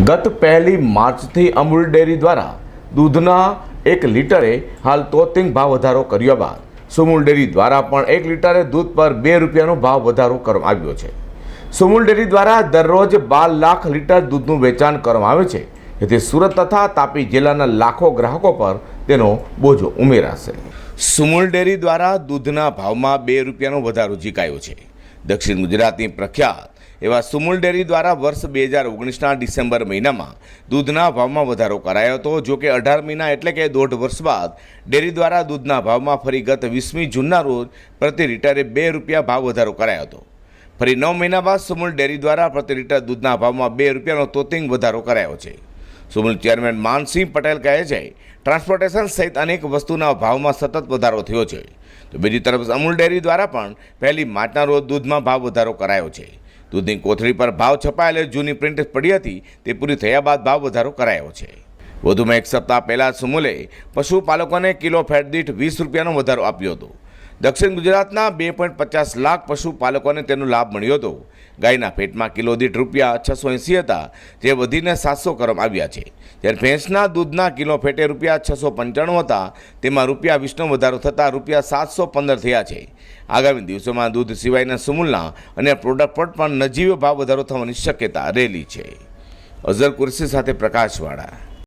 ગત પહેલી માર્ચથી અમૂલ ડેરી દ્વારા દૂધના એક લીટરે હાલ તોતિંગ ભાવ વધારો કર્યા બાદ સુમૂલ ડેરી દ્વારા પણ એક લીટરે દૂધ પર બે રૂપિયાનો ભાવ વધારો કરવામાં આવ્યો છે. સુમૂલ ડેરી દ્વારા દરરોજ બાર લાખ લીટર દૂધનું વેચાણ કરવામાં આવે છે. જેથી સુરત તથા તાપી જિલ્લાના લાખો ગ્રાહકો પર તેનો બોજો ઉમેરાશે. સુમૂલ ડેરી દ્વારા દૂધના ભાવમાં બે રૂપિયાનો વધારો ઝીકાયો છે. દક્ષિણ ગુજરાતની પ્રખ્યાત એવા સુમૂલ ડેરી દ્વારા વર્ષ બે હજાર ઓગણીસના ડિસેમ્બર મહિનામાં દૂધના ભાવમાં વધારો કરાયો હતો. જો કે અઢાર મહિના એટલે કે દોઢ વર્ષ બાદ ડેરી દ્વારા દૂધના ભાવમાં ફરી ગત વીસમી જૂનના રોજ પ્રતિ લીટરે બે રૂપિયા ભાવ વધારો કરાયો હતો. ફરી નવ મહિના બાદ સુમૂલ ડેરી દ્વારા પ્રતિ લીટર દૂધના ભાવમાં બે રૂપિયાનો તોતિંગ વધારો કરાયો છે. સુમૂલ ચેરમેન માનસિંહ પટેલ કહે છે, ટ્રાન્સપોર્ટેશન સહિત અનેક વસ્તુના ભાવમાં સતત વધારો થયો છે. તો બીજી તરફ અમૂલ ડેરી દ્વારા પણ પહેલી માર્ચના રોજ દૂધમાં ભાવ વધારો કરાયો છે. દૂધની કોથળી પર ભાવ છપાયેલી જૂની પ્રિન્ટ પડી હતી, તે પૂરી થયા બાદ ભાવ વધારો કરાયો છે. વધુમાં એક સપ્તાહ પહેલાં સુમુલે પશુપાલકોને કિલો ફેટ દીઠ વીસ રૂપિયાનો વધારો આપ્યો હતો. દક્ષિણ ગુજરાતના બે પોઈન્ટ પચાસ લાખ પશુપાલકોને તેનો લાભ મળ્યો હતો. ગાયના પેટમાં કિલો દીઠ રૂપિયા છસો એંસી હતા, જે વધીને સાતસો કરવામાં આવ્યા છે. જ્યારે ભેંસના દૂધના કિલો ફેટે રૂપિયા છસો પંચાણું હતા, તેમાં રૂપિયા વીસનો વધારો થતાં રૂપિયા સાતસો પંદર થયા છે. આગામી દિવસોમાં દૂધ સિવાયના સુમૂલના અને પ્રોડક્ટ પર પણ નજીવો ભાવ વધારો થવાની શક્યતા રહેલી છે. અઝર કુરશી સાથે પ્રકાશવાળા.